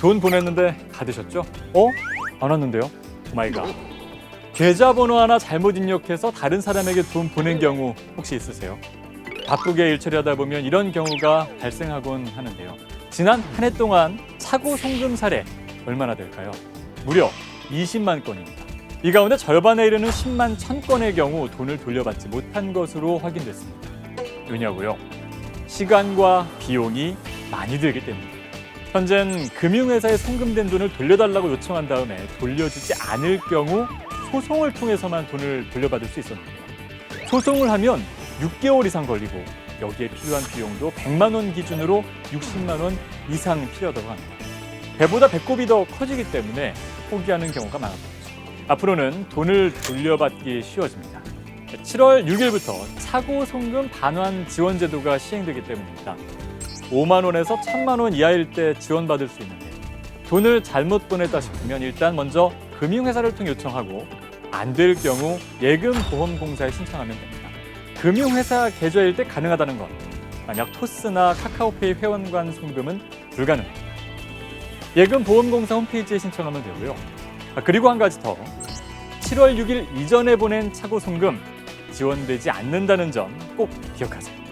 돈 보냈는데 받으셨죠? 어? 안 왔는데요? 오마이 갓. 계좌번호 하나 잘못 입력해서 다른 사람에게 돈 보낸 경우 혹시 있으세요? 바쁘게 일 처리하다 보면 이런 경우가 발생하곤 하는데요. 지난 한 해 동안 차고 송금 사례 얼마나 될까요? 무려 20만 건입니다. 이 가운데 절반에 이르는 10만 1천 건의 경우 돈을 돌려받지 못한 것으로 확인됐습니다. 왜냐고요? 시간과 비용이 많이 들기 때문입니다. 현재는 금융회사에 송금된 돈을 돌려달라고 요청한 다음에 돌려주지 않을 경우 소송을 통해서만 돈을 돌려받을 수 있었는데요. 소송을 하면 6개월 이상 걸리고 여기에 필요한 비용도 100만 원 기준으로 60만 원 이상 필요하다고 합니다. 배보다 배꼽이 더 커지기 때문에 포기하는 경우가 거죠. 앞으로는 돈을 돌려받기 쉬워집니다. 7월 6일부터 차고 송금 반환 지원 제도가 시행되기 때문입니다. 5만 원에서 1천만 원 이하일 때 지원받을 수 있는데 돈을 잘못 보냈다 싶으면 일단 먼저 금융회사를 통해 요청하고 안 될 경우 예금보험공사에 신청하면 됩니다. 금융회사 계좌일 때 가능하다는 것. 만약 토스나 카카오페이 회원관 송금은 불가능합니다. 예금보험공사 홈페이지에 신청하면 되고요. 아, 그리고 한 가지 더. 7월 6일 이전에 보낸 차고 송금 지원되지 않는다는 점 꼭 기억하세요.